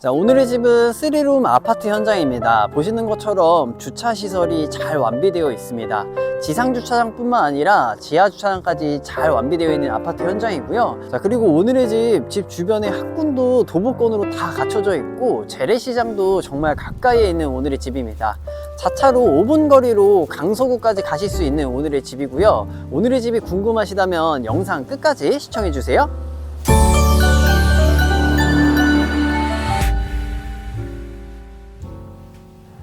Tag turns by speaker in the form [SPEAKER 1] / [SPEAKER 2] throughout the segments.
[SPEAKER 1] 자, 오늘의 집은 3룸 아파트 현장입니다. 보시는 것처럼 주차 시설이 잘 완비되어 있습니다. 지상 주차장뿐만 아니라 지하 주차장까지 잘 완비되어 있는 아파트 현장이고요. 자, 그리고 오늘의 집, 집 주변에 학군도 도보권으로 다 갖춰져 있고 재래시장도 정말 가까이에 있는 오늘의 집입니다. 자차로 5분 거리로 강서구까지 가실 수 있는 오늘의 집이고요. 오늘의 집이 궁금하시다면 영상 끝까지 시청해 주세요.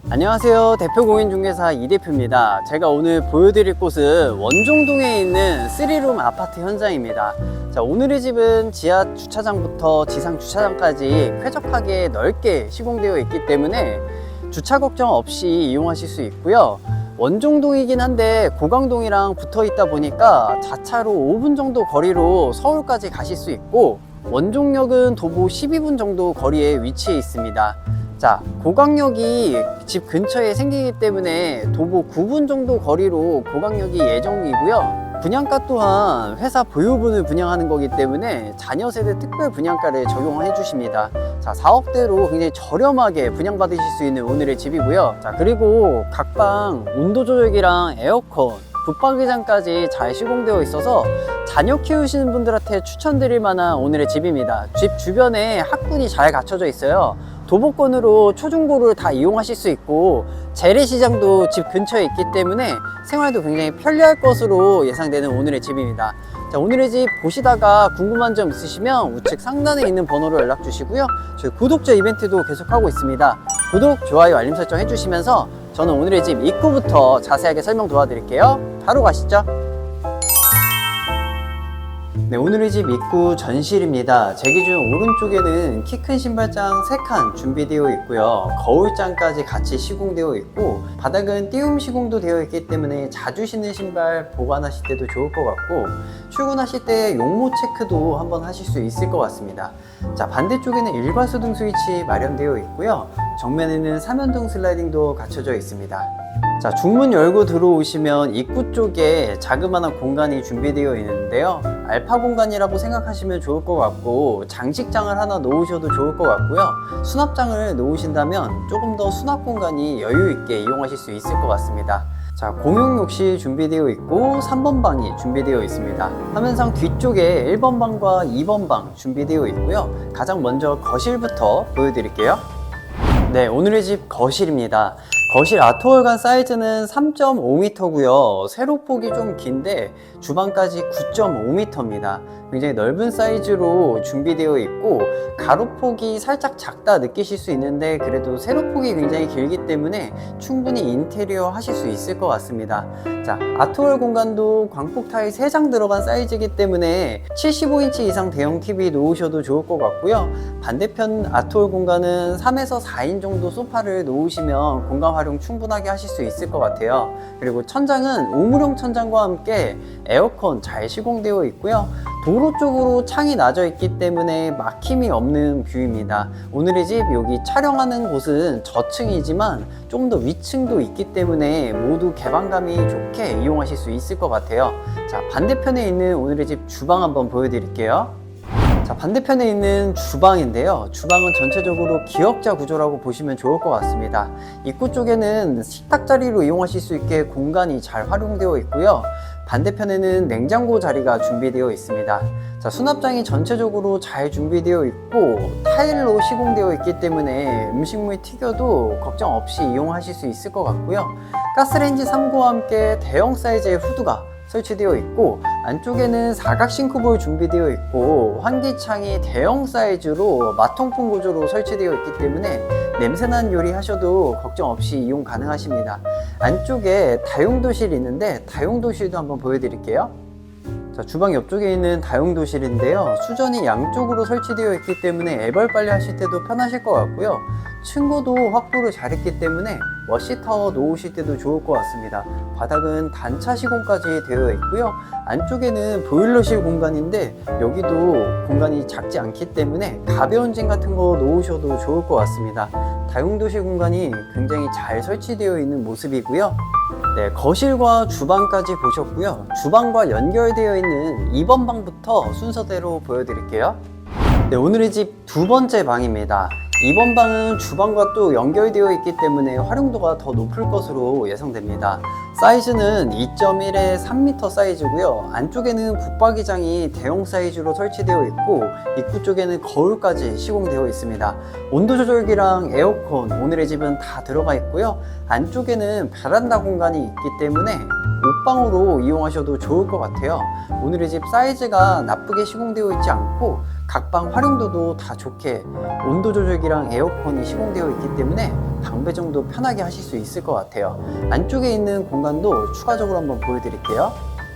[SPEAKER 1] 안녕하세요. 대표 공인중개사 이 대표입니다. 제가 오늘 보여드릴 곳은 원종동에 있는 3룸 아파트 현장입니다. 자, 오늘의 집은 지하 주차장부터 지상 주차장까지 쾌적하게 넓게 시공되어 있기 때문에 주차 걱정 없이 이용하실 수 있고요. 원종동이긴 한데 고강동이랑 붙어 있다 보니까 자차로 5분 정도 거리로 서울까지 가실 수 있고 원종역은 도보 12분 정도 거리에 위치해 있습니다. 자, 고강역이 집 근처에 생기기 때문에 도보 9분 정도 거리로 고강역이 예정이고요. 분양가 또한 회사 보유분을 분양하는 거기 때문에 자녀 세대 특별 분양가를 적용해 주십니다. 자, 4억대로 굉장히 저렴하게 분양받으실 수 있는 오늘의 집이고요. 자, 그리고 각방 온도 조절기랑 에어컨, 붙박이장까지 잘 시공되어 있어서 자녀 키우시는 분들한테 추천드릴 만한 오늘의 집입니다. 집 주변에 학군이 잘 갖춰져 있어요. 도보권으로 초중고를 다 이용하실 수 있고 재래시장도 집 근처에 있기 때문에 생활도 굉장히 편리할 것으로 예상되는 오늘의 집입니다. 자, 오늘의 집 보시다가 궁금한 점 있으시면 우측 상단에 있는 번호로 연락 주시고요. 저희 구독자 이벤트도 계속하고 있습니다. 구독, 좋아요, 알림 설정 해주시면서 저는 오늘의 집 입구부터 자세하게 설명 도와드릴게요. 바로 가시죠. 네, 오늘의 집 입구 전실입니다. 제 기준 오른쪽에는 키 큰 신발장 3칸 준비되어 있고요. 거울장까지 같이 시공되어 있고 바닥은 띄움 시공도 되어 있기 때문에 자주 신는 신발 보관하실 때도 좋을 것 같고 출근하실 때 용모 체크도 한번 하실 수 있을 것 같습니다. 자, 반대쪽에는 일괄 소등 스위치 마련되어 있고요. 정면에는 3연동 슬라이딩도 갖춰져 있습니다. 자, 중문 열고 들어오시면 입구 쪽에 자그마한 공간이 준비되어 있는데요. 알파 공간이라고 생각하시면 좋을 것 같고, 장식장을 하나 놓으셔도 좋을 것 같고요. 수납장을 놓으신다면 조금 더 수납 공간이 여유 있게 이용하실 수 있을 것 같습니다. 자, 공용 욕실 준비되어 있고 3번 방이 준비되어 있습니다. 화면상 뒤쪽에 1번 방과 2번 방 준비되어 있고요. 가장 먼저 거실부터 보여드릴게요. 네, 오늘의 집 거실입니다. 거실 아트월간 사이즈는 3.5m고요. 세로폭이 좀 긴데 주방까지 9.5m입니다. 굉장히 넓은 사이즈로 준비되어 있고 가로폭이 살짝 작다 느끼실 수 있는데 그래도 세로폭이 굉장히 길기 때문에 충분히 인테리어 하실 수 있을 것 같습니다. 자, 아트월 공간도 광폭 타일 3장 들어간 사이즈이기 때문에 75인치 이상 대형 TV 놓으셔도 좋을 것 같고요. 반대편 아트월 공간은 3에서 4인 정도 소파를 놓으시면 공간 활용 충분하게 하실 수 있을 것 같아요. 그리고 천장은 우물형 천장과 함께 에어컨 잘 시공되어 있고요. 도로 쪽으로 창이 나져 있기 때문에 막힘이 없는 뷰입니다. 오늘의 집 여기 촬영하는 곳은 저층이지만 좀 더 위층도 있기 때문에 모두 개방감이 좋게 이용하실 수 있을 것 같아요. 자, 반대편에 있는 오늘의 집 주방 한번 보여드릴게요. 자, 반대편에 있는 주방인데요. 주방은 전체적으로 기역자 구조라고 보시면 좋을 것 같습니다. 입구 쪽에는 식탁 자리로 이용하실 수 있게 공간이 잘 활용되어 있고요. 반대편에는 냉장고 자리가 준비되어 있습니다. 자, 수납장이 전체적으로 잘 준비되어 있고 타일로 시공되어 있기 때문에 음식물 튀겨도 걱정 없이 이용하실 수 있을 것 같고요. 가스레인지 3구와 함께 대형 사이즈의 후드가 설치되어 있고 안쪽에는 사각 싱크볼 준비되어 있고 환기창이 대형 사이즈로 마통풍 구조로 설치되어 있기 때문에 냄새난 요리 하셔도 걱정 없이 이용 가능하십니다. 안쪽에 다용도실이 있는데 다용도실도 한번 보여드릴게요. 자, 주방 옆쪽에 있는 다용도실인데요. 수전이 양쪽으로 설치되어 있기 때문에 애벌 빨래 하실 때도 편하실 것 같고요. 층고도 확보를 잘했기 때문에 워시타워 놓으실 때도 좋을 것 같습니다. 바닥은 단차 시공까지 되어 있고요. 안쪽에는 보일러실 공간인데 여기도 공간이 작지 않기 때문에 가벼운 짐 같은 거 놓으셔도 좋을 것 같습니다. 다용도실 공간이 굉장히 잘 설치되어 있는 모습이고요. 네, 거실과 주방까지 보셨고요. 주방과 연결되어 있는 2번 방부터 순서대로 보여드릴게요. 네, 오늘의 집 두 번째 방입니다. 이번 방은 주방과 또 연결되어 있기 때문에 활용도가 더 높을 것으로 예상됩니다. 사이즈는 2.1에 3m 사이즈고요. 안쪽에는 붙박이장이 대형 사이즈로 설치되어 있고 입구 쪽에는 거울까지 시공되어 있습니다. 온도 조절기랑 에어컨 오늘의 집은 다 들어가 있고요. 안쪽에는 베란다 공간이 있기 때문에 옷방으로 이용하셔도 좋을 것 같아요. 오늘의 집 사이즈가 나쁘게 시공되어 있지 않고 각 방 활용도도 다 좋게 온도 조절기랑 에어컨이 시공되어 있기 때문에 방배정도 편하게 하실 수 있을 것 같아요. 안쪽에 있는 공간도 추가적으로 한번 보여드릴게요.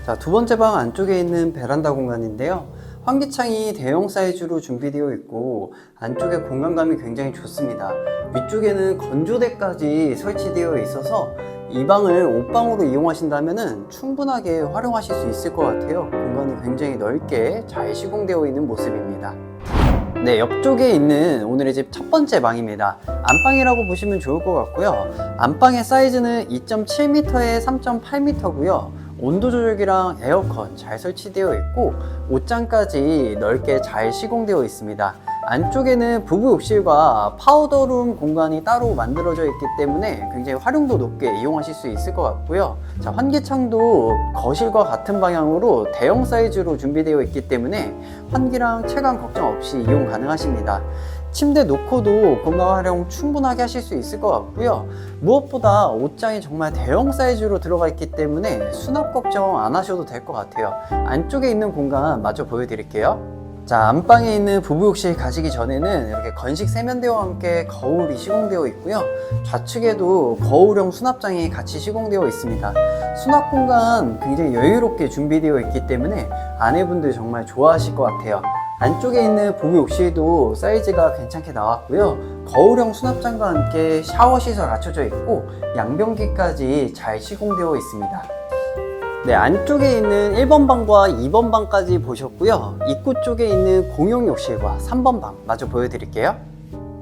[SPEAKER 1] 자, 두 번째 방 안쪽에 있는 베란다 공간인데요. 환기창이 대형 사이즈로 준비되어 있고 안쪽에 공간감이 굉장히 좋습니다. 위쪽에는 건조대까지 설치되어 있어서 이 방을 옷방으로 이용하신다면 충분하게 활용하실 수 있을 것 같아요. 공간이 굉장히 넓게 잘 시공되어 있는 모습입니다. 네, 옆쪽에 있는 오늘의 집 첫 번째 방입니다. 안방이라고 보시면 좋을 것 같고요. 안방의 사이즈는 2.7m에 3.8m고요. 온도 조절기랑 에어컨 잘 설치되어 있고 옷장까지 넓게 잘 시공되어 있습니다. 안쪽에는 부부 욕실과 파우더룸 공간이 따로 만들어져 있기 때문에 굉장히 활용도 높게 이용하실 수 있을 것 같고요. 자, 활기창도 거실과 같은 방향으로 대형 사이즈로 준비되어 있기 때문에 환기랑 채광 걱정 없이 이용 가능하십니다. 침대 놓고도 공간 활용 충분하게 하실 수 있을 것 같고요. 무엇보다 옷장이 정말 대형 사이즈로 들어가 있기 때문에 수납 걱정 안 하셔도 될 것 같아요. 안쪽에 있는 공간 마저 보여드릴게요. 자, 안방에 있는 부부 욕실 가시기 전에는 이렇게 건식 세면대와 함께 거울이 시공되어 있고요. 좌측에도 거울형 수납장이 같이 시공되어 있습니다. 수납 공간 굉장히 여유롭게 준비되어 있기 때문에 아내분들 정말 좋아하실 것 같아요. 안쪽에 있는 부부 욕실도 사이즈가 괜찮게 나왔고요. 거울형 수납장과 함께 샤워 시설 갖춰져 있고 양변기까지 잘 시공되어 있습니다. 네, 안쪽에 있는 1번 방과 2번 방까지 보셨고요. 입구 쪽에 있는 공용 욕실과 3번 방 마저 보여드릴게요.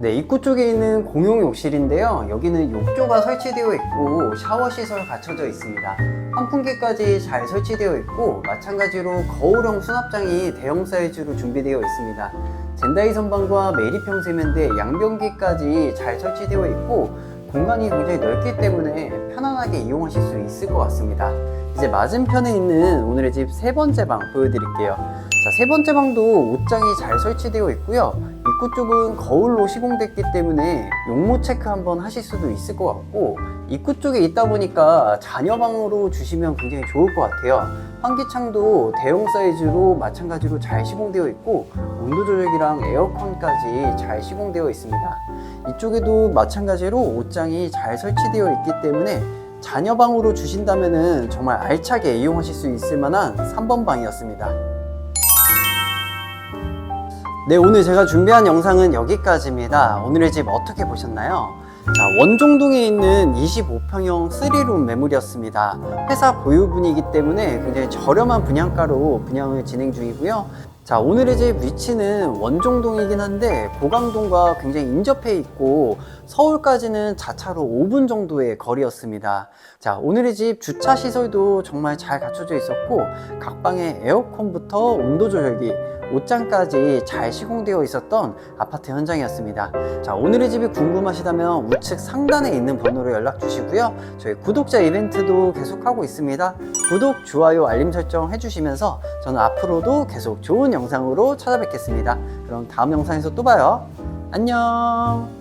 [SPEAKER 1] 네, 입구 쪽에 있는 공용 욕실인데요. 여기는 욕조가 설치되어 있고 샤워 시설 갖춰져 있습니다. 환풍기까지 잘 설치되어 있고 마찬가지로 거울형 수납장이 대형 사이즈로 준비되어 있습니다. 젠다이 선반과 메리평 세면대 양변기까지 잘 설치되어 있고 공간이 굉장히 넓기 때문에 편안하게 이용하실 수 있을 것 같습니다. 이제 맞은편에 있는 오늘의 집 세 번째 방 보여드릴게요. 자, 세 번째 방도 옷장이 잘 설치되어 있고요. 입구 쪽은 거울로 시공됐기 때문에 용모 체크 한번 하실 수도 있을 것 같고 입구 쪽에 있다 보니까 자녀방으로 주시면 굉장히 좋을 것 같아요. 환기창도 대형 사이즈로 마찬가지로 잘 시공되어 있고 온도 조절기랑 에어컨까지 잘 시공되어 있습니다. 이쪽에도 마찬가지로 옷장이 잘 설치되어 있기 때문에 자녀 방으로 주신다면 정말 알차게 이용하실 수 있을 만한 3번 방이었습니다. 네, 오늘 제가 준비한 영상은 여기까지입니다. 오늘의 집 어떻게 보셨나요? 자, 원종동에 있는 25평형 3룸 매물이었습니다. 회사 보유분이기 때문에 굉장히 저렴한 분양가로 분양을 진행 중이고요. 자, 오늘의 집 위치는 원종동이긴 한데 고강동과 굉장히 인접해 있고 서울까지는 자차로 5분 정도의 거리였습니다. 자, 오늘의 집 주차 시설도 정말 잘 갖춰져 있었고 각 방에 에어컨부터 온도 조절기, 옷장까지 잘 시공되어 있었던 아파트 현장이었습니다. 자, 오늘의 집이 궁금하시다면 우측 상단에 있는 번호로 연락 주시고요. 저희 구독자 이벤트도 계속하고 있습니다. 구독, 좋아요, 알림 설정 해주시면서 저는 앞으로도 계속 좋은 영상으로 찾아뵙겠습니다. 그럼 다음 영상에서 또 봐요. 안녕!